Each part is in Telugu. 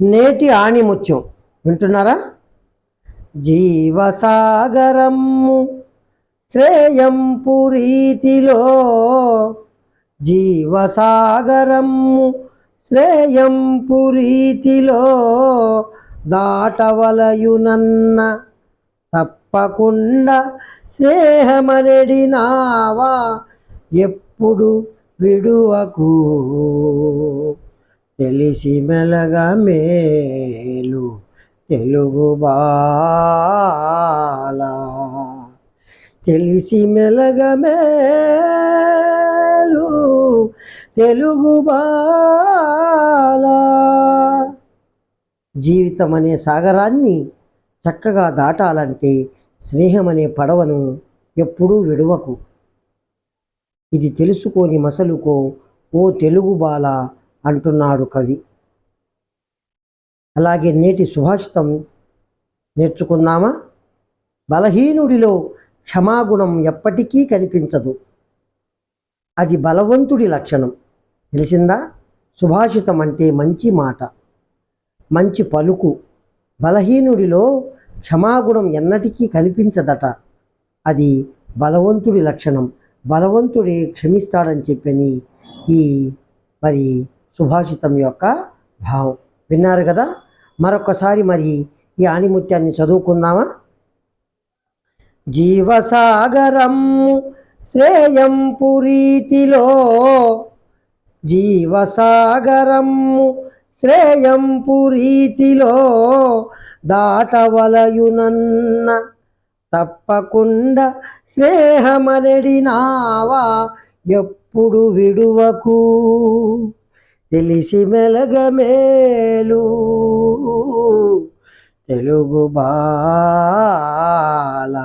నేటి ఆణిముత్యం. వింటున్నారా? జీవసాగరము శ్రేయం పురీతిలో జీవసాగరము శ్రేయం పురీతిలో దాటవలయునన్న తప్పకుండా స్నేహమనడినావా ఎప్పుడు విడువకు. తెలిసి మెలగా మేలు తెలుగు బాల. తెలిసి మెలగ మేలు తెలుగు బాల. జీవితం అనే సాగరాన్ని చక్కగా దాటాలంటే స్నేహం అనే పడవను ఎప్పుడూ విడవకు. ఇది తెలుసుకోని మసలుకో ఓ తెలుగు బాల అంటున్నాడు కవి. అలాగే నేటి సుభాషితం నేర్చుకుందామా? బలహీనుడిలో క్షమాగుణం ఎప్పటికీ కనిపించదు. అది బలవంతుడి లక్షణం. తెలిసిందా? సుభాషితం అంటే మంచి మాట మంచి పలుకు. బలహీనుడిలో క్షమాగుణం ఎన్నటికీ కనిపించదట. అది బలవంతుడి లక్షణం. బలవంతుడే క్షమిస్తాడని చెప్పని ఈ మరి సుభాషితం యొక్క భావం. విన్నారు కదా? మరొకసారి మరి ఈ ఆణిముత్యాన్ని చదువుకుందామా? జీవసాగరం శ్రేయం పురీతిలో జీవసాగరం శ్రేయం పురీతిలో దాటవలయునన్న తప్పకుండా స్నేహమనడినావా? ఎప్పుడు విడువకు? తెలిసి మెలగమేలు తెలుగు బాల.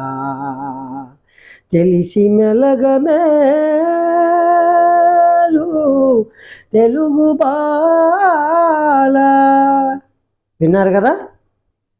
తెలిసి మెలగమేలు తెలుగు బాల. విన్నారు కదా?